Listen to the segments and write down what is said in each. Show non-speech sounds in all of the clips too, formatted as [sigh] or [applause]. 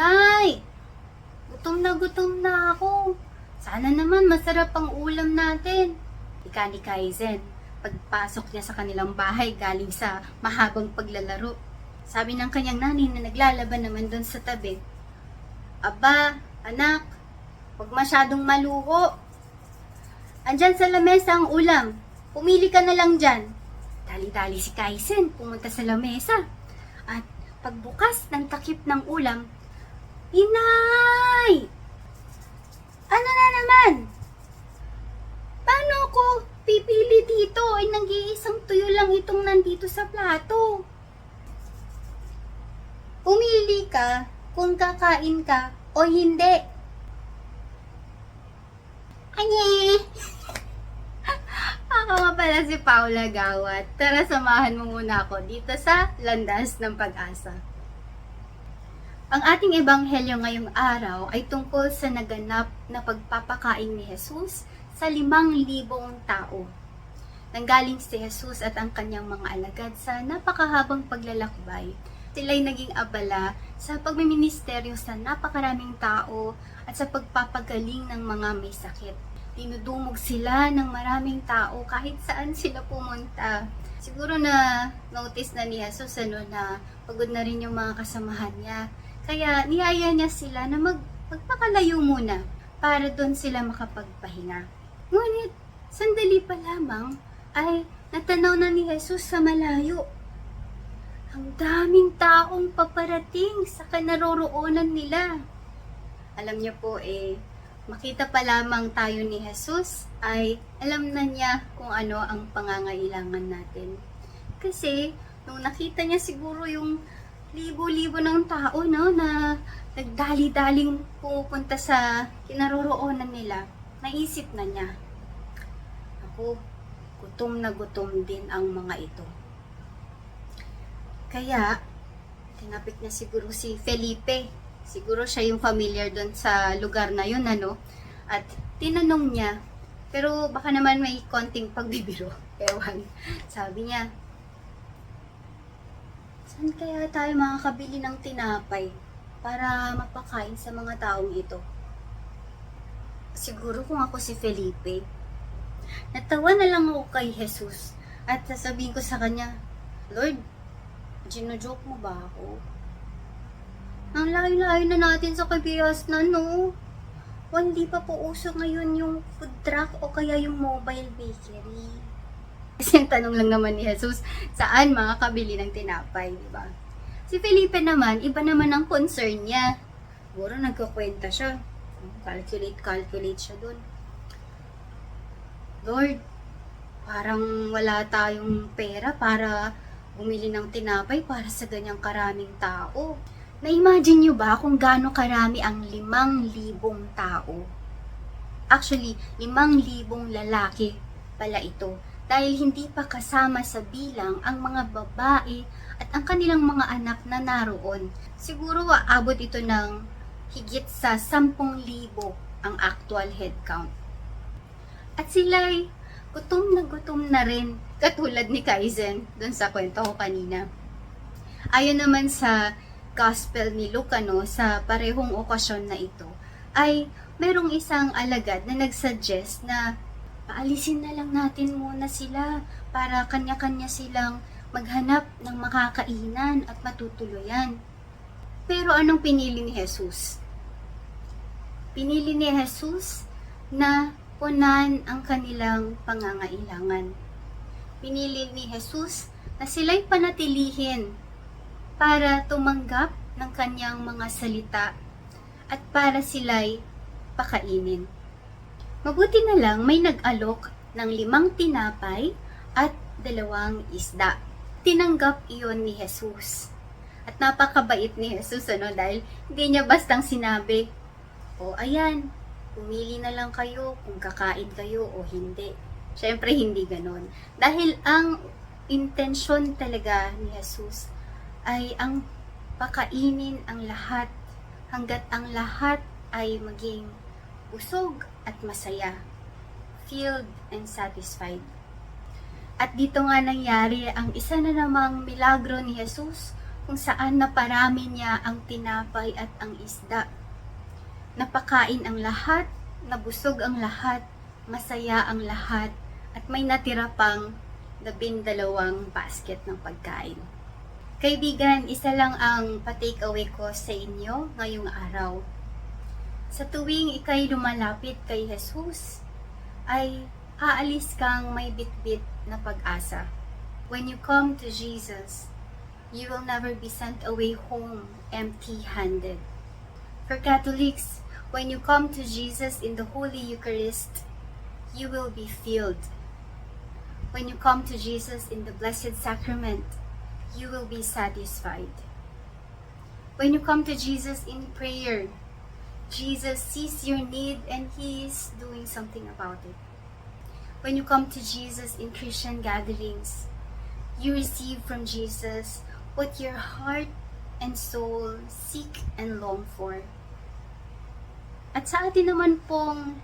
Nay! Gutom na gutom na ako. Sana naman masarap ang ulam natin. Ika ni Kaizen, pagpasok niya sa kanilang bahay galing sa mahabang paglalaro. Sabi ng kanyang nanay na naglalaban naman doon sa tabi, Aba, anak, huwag masyadong maluho. Andyan sa lamesa ang ulam. Pumili ka na lang dyan. Dali-dali si Kaisen pumunta sa lamesa. At pagbukas ng takip ng ulam, Inay! Ano na naman? Paano ako pipili dito? Ay nag-iisang tuyo lang itong nandito sa plato. Pumili ka kung kakain ka o hindi. Anye! [laughs] Ako nga pala si Paula Gawat. Tara samahan mo muna ako dito sa Landas ng Pag-asa. Ang ating ebanghelyo ngayong araw ay tungkol sa naganap na pagpapakain ni Jesus sa limang libong tao. Nanggaling si Jesus at ang kanyang mga alagad sa napakahabang paglalakbay. Sila'y naging abala sa pagmiministeryo sa napakaraming tao at sa pagpapagaling ng mga may sakit. Dinudumog sila ng maraming tao kahit saan sila pumunta. Siguro na notice na ni Jesus ano, na pagod na rin yung mga kasamahan niya. Kaya niyaya niya sila na mag, magpakalayo muna para doon sila makapagpahinga. Ngunit sandali pa lamang ay natanaw na ni Jesus sa malayo. Ang daming taong paparating sa kanaroroonan nila. Alam niyo po eh, makita pa lamang tayo ni Jesus ay alam na niya kung ano ang pangangailangan natin. Kasi nung nakita niya siguro yung libo-libo ng tao no, na nagdali-daling pumupunta sa kinaroroonan nila, naisip na niya, ako, gutom na gutom din ang mga ito. Kaya, tinapik niya siguro si Felipe. Siguro siya yung familiar doon sa lugar na yun, ano? At tinanong niya, pero baka naman may konting pagbibiro. [laughs] Ewan. Sabi niya, saan kaya tayo makakabili ng tinapay para mapakain sa mga taong ito? Siguro kung ako si Felipe, natawa na lang ako kay Jesus at sasabihin ko sa kanya, Lord, Ginojoke mo ba ako? Ang layo-layo na natin sa Kabias na, no? O, hindi pa po uso ngayon yung food truck o kaya yung mobile bakery. Kasi ang tanong lang naman ni Jesus, saan makakabili ng tinapay, di ba? Si Felipe naman, iba naman ang concern niya. Siguro nagkukwenta siya. Calculate, calculate siya dun. Lord, parang wala tayong pera para bumili ng tinapay para sa ganyang karaming tao. Na-imagine nyo ba kung gaano karami ang limang libong tao? Actually, limang libong lalaki pala ito dahil hindi pa kasama sa bilang ang mga babae at ang kanilang mga anak na naroon. Siguro aabot ito ng higit sa 10,000 ang actual head count. At sila'y gutom na gutom na rin katulad ni Kaizen dun sa kwento ko kanina. Ayon naman sa gospel ni Luke no, sa parehong okasyon na ito, ay merong isang alagad na nagsuggest na paalisin na lang natin muna sila para kanya-kanya silang maghanap ng makakainan at matutuluyan. Pero anong pinili ni Jesus? Pinili ni Jesus na punan ang kanilang pangangailangan. Pinili ni Jesus na sila'y panatilihin para tumanggap ng kanyang mga salita at para sila'y pakainin. Mabuti na lang may nag-alok ng limang tinapay at dalawang isda. Tinanggap iyon ni Jesus. At napakabait ni Jesus ano dahil hindi niya bastang sinabi, o ayan, pumili na lang kayo kung kakain kayo o hindi. Siyempre, hindi ganon. Dahil ang intensyon talaga ni Jesus ay ang pakainin ang lahat hanggat ang lahat ay maging busog at masaya, filled and satisfied. At dito nga nangyari ang isa na namang milagro ni Jesus kung saan naparami niya ang tinapay at ang isda. Napakain ang lahat, nabusog ang lahat, masaya ang lahat, at may natira pang labindalawang basket ng pagkain. Kaibigan, isa lang ang pa-take away ko sa inyo ngayong araw. Sa tuwing ikay lumalapit kay Jesus, ay aalis kang may bitbit na pag-asa. When you come to Jesus, you will never be sent away home empty-handed. For Catholics, when you come to Jesus in the Holy Eucharist, you will be filled. When you come to Jesus in the Blessed Sacrament, you will be satisfied. When you come to Jesus in prayer, Jesus sees your need and He is doing something about it. When you come to Jesus in Christian gatherings, you receive from Jesus what your heart and soul seek and long for. At sa atin naman pong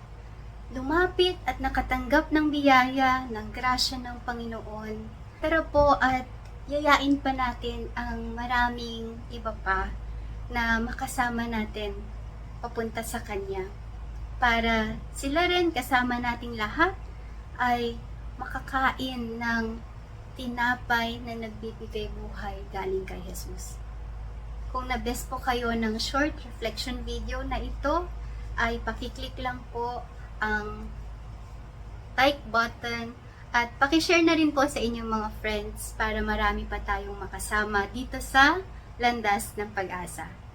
lumapit at nakatanggap ng biyaya ng grasya ng Panginoon. Pero po at yayain pa natin ang maraming iba pa na makasama natin papunta sa Kanya. Para sila rin kasama nating lahat ay makakain ng tinapay na nagbibigay buhay galing kay Jesus. Kung na-best po kayo ng short reflection video na ito, ay pakiclick lang po ang like button at pakishare na rin po sa inyong mga friends para marami pa tayong makasama dito sa Landas ng Pag-asa.